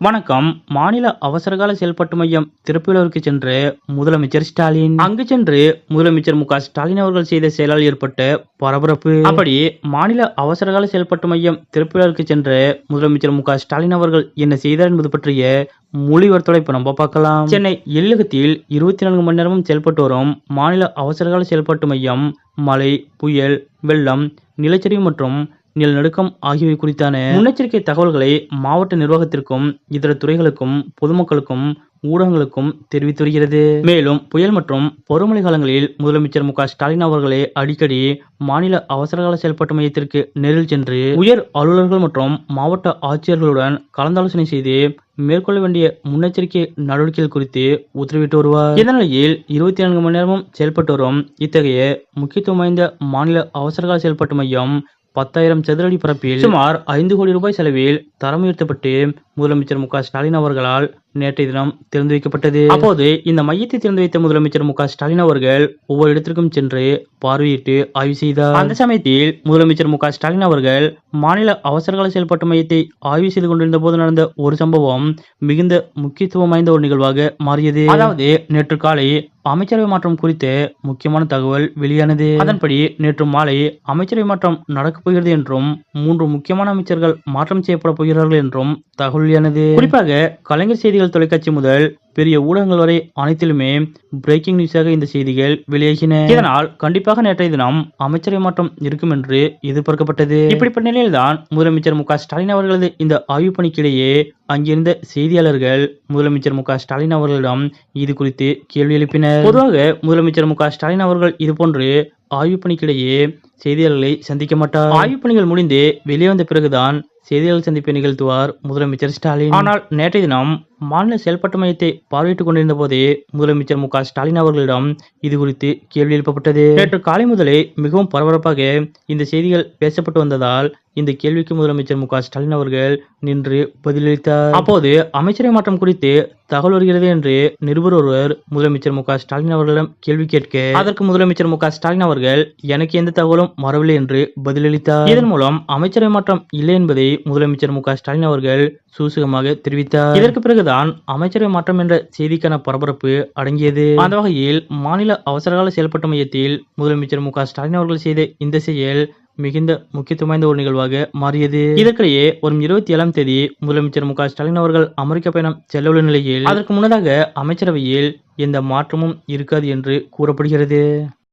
வணக்கம். மாநில அவசரகால செயல்பாட்டு மையம் திருப்பிலூருக்கு சென்று முதலமைச்சர் ஸ்டாலின். அங்கு சென்று முதலமைச்சர் மு ஸ்டாலின் அவர்கள் செய்த செயலால் ஏற்பட்ட பரபரப்பு. அப்படி மாநில அவசரகால செயல்பாட்டு மையம் திருப்பிலூருக்கு சென்று முதலமைச்சர் மு ஸ்டாலின் அவர்கள் என்ன செய்தார் என்பது பற்றிய மொழிவர்த்தோட இப்ப நம்ம பார்க்கலாம். சென்னை எல்லகத்தில் இருபத்தி நான்கு மணி நேரமும் செயல்பட்டு வரும் மாநில அவசரகால செயல்பாட்டு மையம் மழை புயல் வெள்ளம் நிலச்சரிவு மற்றும் நிலநடுக்கம் ஆகியவை குறித்தான முன்னெச்சரிக்கை தகவல்களை மாவட்ட நிர்வாகத்திற்கும் இதர துறைகளுக்கும் பொதுமக்களுக்கும் ஊடகங்களுக்கும் தெரிவித்து வருகிறது. மேலும் புயல் மற்றும் பருவமழை காலங்களில் முதலமைச்சர் மு ஸ்டாலின் அவர்களே அடிக்கடி மாநில அவசரகால செயல்பாட்டு மையத்திற்கு நேரில் சென்று உயர் அலுவலர்கள் மற்றும் மாவட்ட ஆட்சியர்களுடன் கலந்தாலோசனை செய்து மேற்கொள்ள வேண்டிய முன்னெச்சரிக்கை நடவடிக்கைகள் குறித்து உத்தரவிட்டு வருவார். இந்த நிலையில் இருபத்தி நான்கு மணி நேரமும் செயல்பட்டு வரும் இத்தகைய முக்கியத்துவம் வாய்ந்த மாநில அவசரகால செயல்பாட்டு மையம் பத்தாயிரம் சதுரடி பரப்பில் சுமார் ஐந்து கோடி ரூபாய் செலவில் தரம் உயர்த்தப்பட்டு முதலமைச்சர் மு ஸ்டாலின் அவர்களால் நேற்றைய தினம் திறந்து வைக்கப்பட்டது. அப்போது இந்த மையத்தை திறந்து வைத்த முதலமைச்சர் மு ஸ்டாலின் அவர்கள் ஒவ்வொரு இடத்திற்கும் சென்று பார்வையிட்டு ஆய்வு செய்தார். அந்த சமயத்தில் முதலமைச்சர் மு ஸ்டாலின் அவர்கள் மாநில அவசரகால செயல்பாட்டு மையத்தை ஆய்வு செய்து கொண்டிருந்த போது நடந்த ஒரு சம்பவம் மிகுந்த முக்கியத்துவம் வாய்ந்த ஒரு நிகழ்வாக மாறியது. அதாவது நேற்று காலை அமைச்சரவை மாற்றம் குறித்த முக்கியமான தகவல் வெளியானது. அதன்படி நேற்று மாலை அமைச்சரவை மாற்றம் நடக்கப் போகிறது என்றும் மூன்று முக்கியமான அமைச்சர்கள் மாற்றம் செய்யப்பட போகிறார்கள் என்றும் தகவல் வெளியானது குறிப்பாக கலைஞர் செய்திகள் தொலைக்காட்சி முதல் பெரிய ஊடகங்கள் வரை அனைத்திலுமே பிரேக்கிங் நியூஸாக இந்த செய்திகள் வெளியாகின. இதனால் கண்டிப்பாக நேற்றைய தினம் அமைச்சரவை மாற்றம் இருக்கும் என்று எதிர்பார்க்கப்பட்டது. இப்படிப்பட்ட நிலையில்தான் முதலமைச்சர் மு ஸ்டாலின் அவர்களது இந்த ஆய்வு பணிக்கிடையே அங்கிருந்த செய்தியாளர்கள் முதலமைச்சர் மு ஸ்டாலின் அவர்களிடம் இது குறித்து கேள்வி எழுப்பினர். பொதுவாக முதலமைச்சர் மு ஸ்டாலின் அவர்கள் இதுபோன்று ஆய்வு பணிக்கிடையே செய்தியாளர்களை சந்திக்க மாட்டார். ஆய்வு பணிகள் முடிந்து வெளியே வந்த பிறகுதான் செய்தியாளர் சந்திப்பை நிகழ்த்துவார் முதலமைச்சர் ஸ்டாலின். ஆனால் நேற்றைய தினம் மாநில செயல்பாட்டு மையத்தை பார்வையிட்டுக் கொண்டிருந்த போதே முதலமைச்சர் மு க ஸ்டாலின் அவர்களிடம் இது குறித்து கேள்வி எழுப்பப்பட்டது. நேற்று காலை முதலே மிகவும் பரபரப்பாக இந்த செய்திகள் பேசப்பட்டு வந்ததால் இந்த கேள்விக்கு முதலமைச்சர் மு க ஸ்டாலின் அவர்கள் நின்று பதிலளித்தார். அப்போது அமைச்சரை மாற்றம் குறித்து தகவல் வருகிறது என்று நிருபர் ஒருவர் முதலமைச்சர் மு க ஸ்டாலின் அவர்களிடம் கேள்வி கேட்க அதற்கு முதலமைச்சர் மு க ஸ்டாலின் அவர்கள் எனக்கு எந்த தகவலும் வரவில்லை என்று பதிலளித்தார். இதன் மூலம் அமைச்சரை மாற்றம் இல்லை என்பதை முதலமைச்சர் மு க ஸ்டாலின் அவர்கள் சூசகமாக தெரிவித்தார். இதற்கு பிறகுதான் அமைச்சரவை மாற்றம் என்ற செய்திக்கான பரபரப்பு அடங்கியது. அந்த வகையில் மாநில அவசரகால செயல்பட்ட மையத்தில் முதலமைச்சர் மு ஸ்டாலின் அவர்கள் செய்த இந்த செயல் மிகுந்த முக்கியத்துவம் வாய்ந்த ஒரு நிகழ்வாக மாறியது. இதற்கிடையே வரும் இருபத்தி ஏழாம் தேதி முதலமைச்சர் மு ஸ்டாலின் அவர்கள் அமெரிக்க பயணம் செல்லவுள்ள நிலையில் அதற்கு முன்னதாக அமைச்சரவையில் எந்த மாற்றமும் இருக்காது என்று கூறப்படுகிறது.